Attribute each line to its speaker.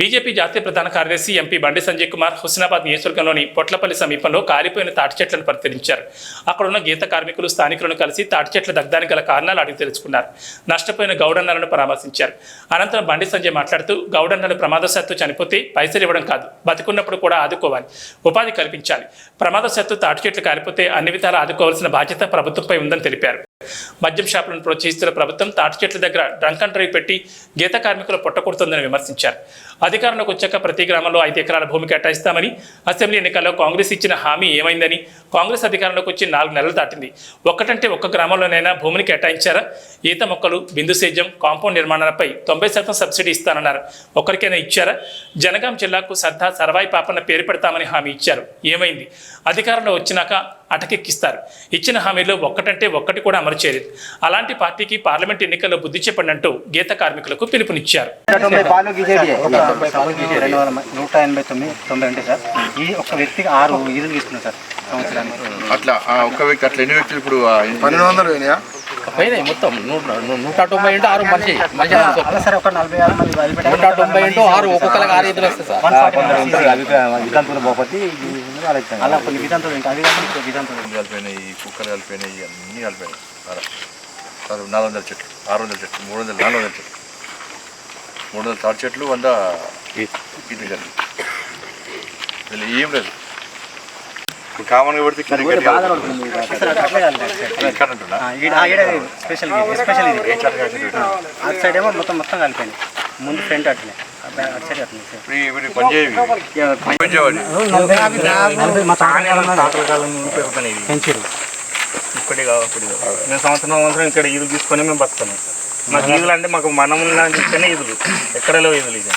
Speaker 1: BJP జాతీయ ప్రధాన కార్యదర్శి ఎంపీ బండి సంజయ్ కుమార్ హుస్నాబాద్ నియోజకవర్గంలోని పొట్లపల్లి సమీపంలో కాలిపోయిన తాటి చెట్లను పరిశీలించారు. అక్కడ ఉన్న గీత కార్మికులు స్థానికులను కలిసి తాటి చెట్ల దగ్ధానికి గల కారణాలు అడిగి తెలుసుకున్నారు. నష్టపోయిన గౌడన్నలను పరామర్శించారు. అనంతరం బండి సంజయ్ మాట్లాడుతూ గౌడన్నలు ప్రమాదశాత్తు చనిపోతే పైసలు ఇవ్వడం కాదు. బతికున్నప్పుడు కూడా ఆదుకోవాలి. ఉపాధి కల్పించాలి. ప్రమాదశాత్తు తాటి చెట్లు కాలిపోతే అన్ని విధాలు ఆదుకోవాల్సిన బాధ్యత ప్రభుత్వంపై ఉందని తెలిపారు. మద్యం షాపులను ప్రోత్సహిస్తున్న ప్రభుత్వం తాటి చెట్ల దగ్గర డ్రంక్ అండ్ డ్రైవ్ పెట్టి గీత కార్మికులు పొట్టకొడుతుందని విమర్శించారు. అధికారంలోకి వచ్చాక ప్రతి గ్రామంలో ఐదు ఎకరాల భూమి కేటాయిస్తామని అసెంబ్లీ ఎన్నికల్లో కాంగ్రెస్ ఇచ్చిన హామీ ఏమైందని కాంగ్రెస్ అధికారంలోకి వచ్చి నాలుగు నెలలు దాటింది. ఒక్కటంటే ఒక్క గ్రామంలోనైనా భూమిని కేటాయించారా? ఈత మొక్కలు బిందు సేద్యం కాంపౌండ్ నిర్మాణాలపై తొంభై శాతం సబ్సిడీ ఇస్తానన్నారు. ఒక్కరికైనా ఇచ్చారా? జనగాం జిల్లాకు సర్దా సర్వాయి పాపన్న పేరు పెడతామని హామీ ఇచ్చారు. ఏమైంది? అధికారంలో వచ్చినాక అటకెక్కిస్తారు. ఇచ్చిన హామీలో ఒక్కటంటే ఒక్కటి కూడా అమలు చేయలేదు. అలాంటి పార్టీకి పార్లమెంట్ ఎన్నికల్లో బుద్ధి చెప్పండి గీత కార్మికులకు పిలుపునిచ్చారు.
Speaker 2: రెండు నూట ఎనభై తొమ్మిది తొంభై ఉంటాయి సార్. ఈ ఒక్క వ్యక్తికి ఆరు తీసుకున్నాం సార్. సంవత్సరానికి.
Speaker 3: అట్లా ఆ ఒక్క వ్యక్తి అట్లా ఎన్ని వ్యక్తులు ఇప్పుడు
Speaker 4: పన్నెండు వందలు పోయినాయా
Speaker 5: మొత్తం నూట తొంభై ఇంటూ ఆరు మనిషి మనిషి. నూట తొంభై ఇంటూ ఆరు ఒక్కొక్కరికి ఆరు ఇద్దరు వస్తాయి సార్.
Speaker 2: ఫార్టీ అలా కొన్ని విధాంతులు అవి కాకుండా
Speaker 3: కుక్కలు అన్ని నాలుగు వందల చెట్లు ఆరు వందల చెట్లు మూడు వందలు నాలుగు వందల చెట్లు. మూడు వందల తాటి చెట్లు వంద చెట్లు. ఏం లేదు. ఇప్పుడు కామన్గా పెడితే కాదు.
Speaker 2: స్పెషల్ ఇది స్పెషల్ ఇది. ఆ, అటు సైడ్ ఏమో మొత్తం మొత్తం కలిపోయింది ముందు ఫ్రంట్ అట్లే అటు సైడ్ అట్లే
Speaker 3: ఇప్పుడు
Speaker 6: మేము సంవత్సరం సంవత్సరం ఇక్కడ ఈదులు తీసుకొని మేము బతున్నాం మాకు ఈదులు అంటే మాకు మనం ఇస్తేనే ఈదులు. ఎక్కడ లేవు ఈదులు ఇది